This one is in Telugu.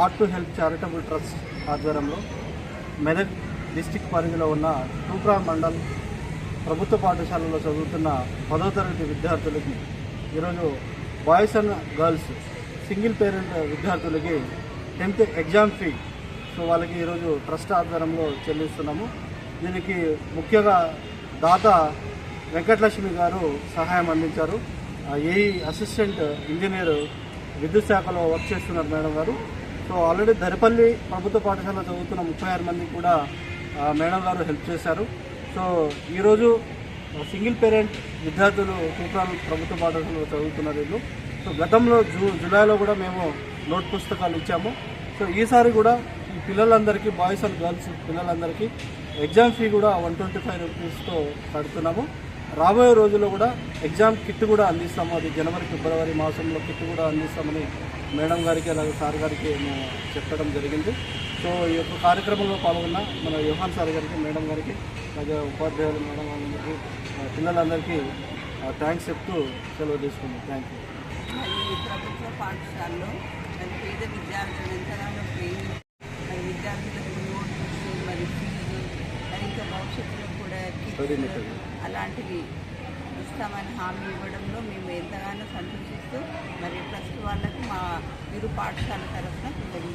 Heart to help charitable trust ఆధ్వర్యంలో మెదక్ డిస్టిక్ పరిధిలో ఉన్న టూక్రా మండల్ ప్రభుత్వ పాఠశాలలో చదువుతున్న పదో తరగతి విద్యార్థులకి ఈరోజు boys and girls single parent విద్యార్థులకి టెన్త్ ఎగ్జామ్ ఫీ. సో వాళ్ళకి ఈరోజు ట్రస్ట్ ఆధ్వర్యంలో చెల్లిస్తున్నాము. దీనికి ముఖ్యంగా దాత వెంకటలక్ష్మి గారు సహాయం అందించారు. ఏఈ అసిస్టెంట్ ఇంజనీర్ విద్యుత్ శాఖలో వర్క్ చేస్తున్నారు మేడం గారు. సో ఆల్రెడీ దరిపల్లి ప్రభుత్వ పాఠశాలలో చదువుతున్న ముప్పై ఆరు మంది కూడా మేడం గారు హెల్ప్ చేశారు. సో ఈరోజు సింగిల్ పేరెంట్ విద్యార్థులు తూప్రాన్ ప్రభుత్వ పాఠశాలలో చదువుతున్నారు వీళ్ళు. సో గతంలో జూ జూలైలో కూడా మేము నోట్ పుస్తకాలు ఇచ్చాము. సో ఈసారి కూడా ఈ పిల్లలందరికీ బాయ్స్ అండ్ గర్ల్స్ పిల్లలందరికీ ఎగ్జామ్ ఫీ కూడా వన్ ట్వంటీ ఫైవ్ రూపీస్తో కడుతున్నాము. రాబోయే రోజుల్లో కూడా ఎగ్జామ్ కిట్ కూడా అందిస్తాము. అది జనవరి ఫిబ్రవరి మాసంలో కిట్ కూడా అందిస్తామని మేడం గారికి అలాగే సార్ గారికి మేము చెప్పడం జరిగింది. సో ఈ యొక్క కార్యక్రమంలో పాల్గొన్న మన యోహాన్ సార్ గారికి మేడం గారికి అలాగే ఉపాధ్యాయులు మేడం వాళ్ళందరికీ ఆ, పిల్లలందరికీ థ్యాంక్స్ చెప్తూ సెలవు తీసుకున్నాం. థ్యాంక్ యూ ప్రభుత్వ పాఠశాలలో మరి పేద ఎంతగానో ట్రైనింగ్ మరి విద్యార్థులకు నోట్ బుక్స్ మరి ఫీజు మరి ఇంకా భవిష్యత్తులో కూడా. అలాంటివి ఇస్తామని హామీ ఇవ్వడంలో మేము ఎంతగానో సంతోషిస్తూ మా ఇరు పాఠశాల తరఫున కృతజ్ఞతలు